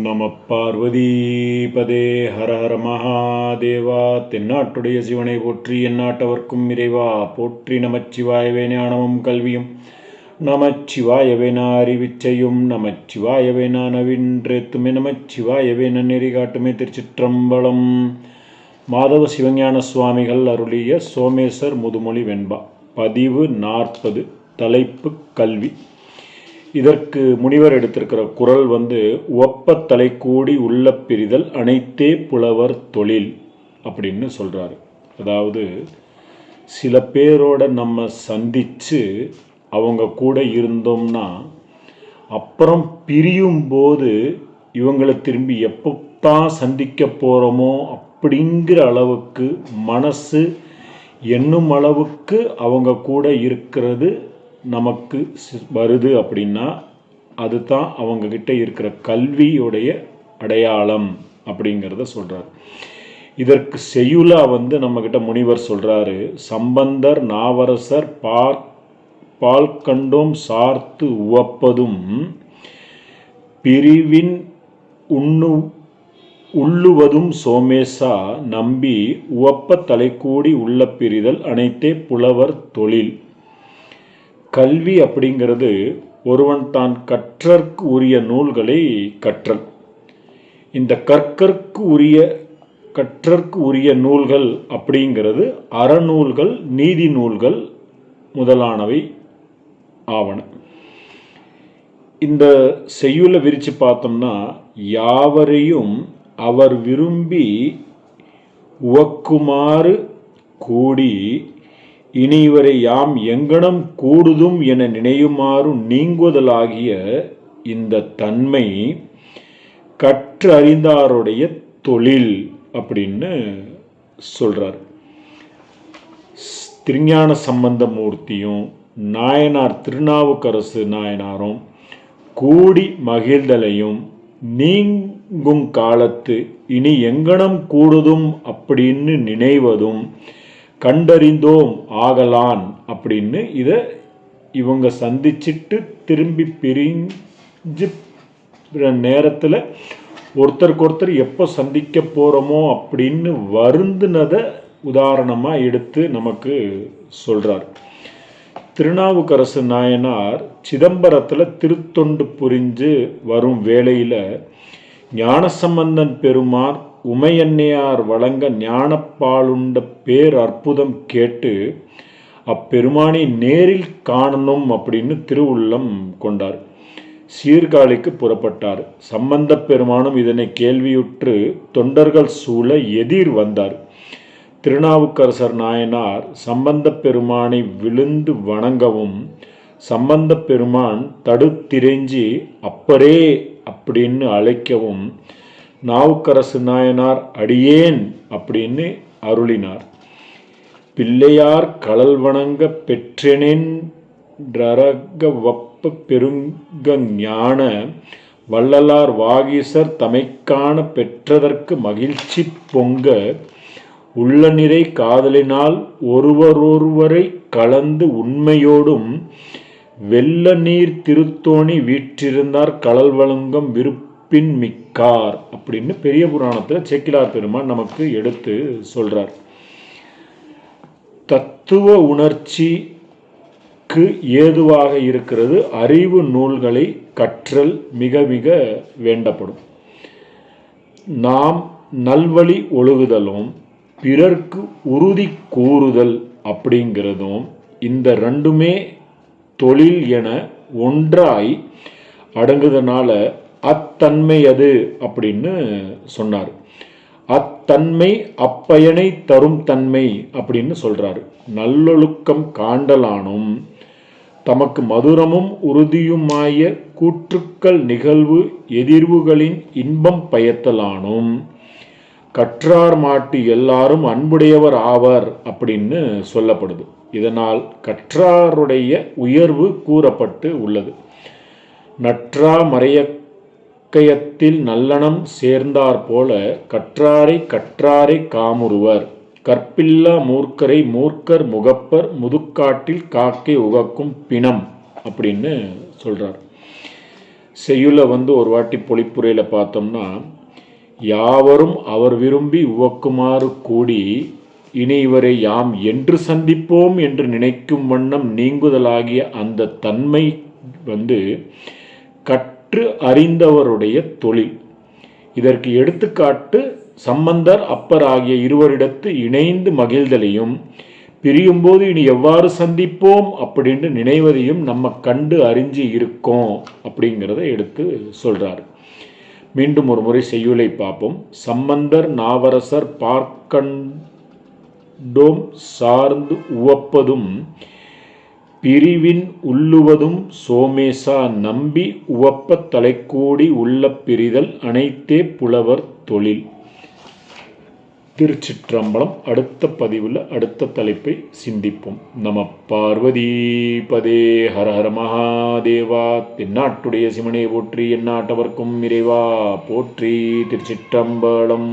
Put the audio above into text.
நம பார்வதிபதே ஹர ஹர மகாதேவா. தென்னாட்டுடைய சிவனை போற்றி எந்நாட்டவர்க்கும் இறைவா. போற்றி நமச்சிவாயவே ஞானமும் கல்வியும். நமச்சிவாயவே நான் அறிவிச்சையும் நமச்சிவாயவே நான் நவின்றேத்துமே நமச்சிவாயவே நன்னெறி காட்டுமே திருச்சிற்றம்பலம். மாதவ சிவஞான சுவாமிகள் அருளிய சோமேசர் முதுமொழி வெண்பா பதிவு நாற்பது. தலைப்பு கல்வி. இதற்கு முனிவர் எடுத்திருக்கிற குரல் வந்து ஒப்ப தலை கூடி உள்ள பிரிதல் அனைத்தே புலவர் தொழில் அப்படின்னு சொல்கிறாரு அதாவது சில பேரோட நம்ம சந்தித்து அவங்க கூட இருந்தோம்னா அப்புறம் பிரியும் போது இவங்களை திரும்பி எப்போத்தான் சந்திக்க போகிறோமோ அப்படிங்கிற அளவுக்கு மனசு என்னும் அளவுக்கு அவங்க கூட இருக்கிறது நமக்கு வருது அப்படின்னா அதுதான் அவங்கக்கிட்ட இருக்கிற கல்வியுடைய அடையாளம் அப்படிங்கிறத சொல்கிறார் இதற்கு செய்யுலா வந்து நம்மக்கிட்ட முனிவர் சொல்கிறாரு சம்பந்தர் நாவரசர் பார் பால் கண்டோம் சார்த்து உவப்பதும் பிரிவின் உண்ணு உள்ளுவதும் சோமேசா நம்பி உவப்ப தலைக்கூடி உள்ள பிரிதல் அனைத்தே புலவர் தொழில். கல்வி அப்படிங்கிறது ஒருவன் தான் கற்றற்கு உரிய நூல்களை கற்றல். இந்த கற்கற்கு உரிய கற்றற்கு உரிய நூல்கள் அப்படிங்கிறது அறநூல்கள் நீதி நூல்கள் முதலானவை ஆவன. இந்த செய்யுளை விரித்து பார்த்தோம்னா யாவரையும் அவர் விரும்பி உவக்குமாறு கூடி இனிவரை யாம் எங்கனம் கூடுதும் என நினையுமாறு நீங்குதலாகிய இந்த தன்மை கற்றறிந்தாருடைய தொழில் அப்படின்னு சொல்கிறார் திருஞான சம்பந்த மூர்த்தியும் நாயனார் திருநாவுக்கரசு நாயனாரும் கூடி மகிழ்தலையும் நீங்கும் காலத்து இனி எங்கனம் கூடுதும் அப்படின்னு நினைவதும் கண்டறிந்தோம் ஆகலான் அப்படின்னு இதை இவங்க சந்திச்சிட்டு திரும்பி பிரிஞ்சு நேரத்தில் ஒருத்தருக்கு ஒருத்தர் எப்போ சந்திக்க போகிறோமோ அப்படின்னு வருந்துனதை உதாரணமாக எடுத்து நமக்கு சொல்கிறார் திருநாவுக்கரசு நாயனார் சிதம்பரத்தில் திருத்தொண்டு புரிஞ்சு வரும் வேளையில் ஞானசம்பந்தன் பெருமார் உமையன்னையார் வழங்க ஞானப்பாலுண்ட பேர் அற்புதம் கேட்டு அப்பெருமானை நேரில் காணணும் அப்படின்னு திருவுள்ளம் கொண்டார். சீர்காழிக்கு புறப்பட்டார். சம்பந்த பெருமானும் இதனை கேள்வியுற்று தொண்டர்கள் சூழ எதிர் வந்தார். திருநாவுக்கரசர் நாயனார் சம்பந்த பெருமானை விழுந்து வணங்கவும் சம்பந்த பெருமான் தடுத்திரைஞ்சி அப்பரே அப்படின்னு அழைக்கவும் நாவுக்கரசு நாயனார் அடியேன் அப்படின்னு அருளினார். பிள்ளையார் கடல் வணங்க பெற்றெனின் வப்ப பெருங்க ஞான வள்ளலார் வாகீசர் தமைக்கான பெற்றதற்கு மகிழ்ச்சி பொங்க உள்ள நிறை காதலினால் ஒருவரொருவரை கலந்து உண்மையோடும் வெள்ள நீர் திருத்தோணி வீற்றிருந்தார் கடல் வழங்கம் பின்மிக்கார் மிக்கார் அப்படின்னு பெரிய புராணத்தில் செக்கிலார் பெருமான் நமக்கு எடுத்து சொல்கிறார் தத்துவ உணர்ச்சிக்கு ஏதுவாக இருக்கிறது அறிவு நூல்களை கற்றல் மிக மிக வேண்டப்படும். நாம் நல்வழி ஒழுகுதலும் பிறர்க்கு உறுதி கூறுதல் அப்படிங்கிறதும் இந்த ரெண்டுமே தொழில் என ஒன்றாய் அடங்குதனால அத்தன்மை அது அப்படின்னு சொன்னார். அத்தன்மை அப்பயனை தரும் தன்மை அப்படின்னு சொல்றாரு. நல்லொழுக்கம் காண்டலானும் தமக்கு மதுரமும் உறுதியுமாய கூற்றுக்கள் நிகழ்வு எதிர்வுகளின் இன்பம் பயத்தலானும் கற்றார் மாட்டு எல்லாரும் அன்புடையவர் ஆவர் அப்படின்னு சொல்லப்படுது. இதனால் கற்றாருடைய உயர்வு கூறப்பட்டு உள்ளது. நற்றா மறைய மறையக்கயத்தில் நல்லனம் சேர்ந்தார் போல கற்றாரை கற்றாரை காமுறுவர். கற்பில்லா மூர்க்கரை மூர்க்கர் முகப்பர் முதுக்காட்டில் காக்கை உகக்கும் பிணம் அப்படின்னு சொல்கிறார் செய்யுளை வந்து ஒரு வாட்டி பொழிப்புரையில் பார்த்தோம்னா யாவரும் அவர் விரும்பி உவக்குமாறு கூடி இனி இவரை யாம் என்று சந்திப்போம் என்று நினைக்கும் வண்ணம் நீங்குதலாகிய அந்த தன்மை வந்து கற்று அறிந்தவருடைய தொழில். இதற்கு எடுத்துக்காட்டு சம்பந்தர் அப்பர் ஆகிய இருவரிடத்து இணைந்து மகிழ்தலையும் பிரியும்போது இனி எவ்வாறு சந்திப்போம் அப்படின்னு நினைவதையும் நம்ம கண்டு அறிஞ்சு இருக்கோம் அப்படிங்கிறத எடுத்து சொல்கிறார் மீண்டும் ஒரு முறை செய்யுளை பார்ப்போம். சம்பந்தர் நாவரசர் பார்க்கண்டோம் சார்ந்து உவப்பதும் பிரிவின் உள்ளுவதும் சோமேசா நம்பி உவப்ப தலைக்கூடி உள்ள பிரிதல் அனைத்தே புலவர் தொழில். திருச்சிற்றம்பலம் அடுத்த பதிவில் அடுத்த தலைப்பை சிந்திப்போம். நம பார்வதி பதே ஹர ஹர மகாதேவா. தென்னாட்டுடைய சிவனே போற்றி எந்நாட்டவர்க்கும் இறைவா. போற்றி திருச்சிற்றம்பலம்.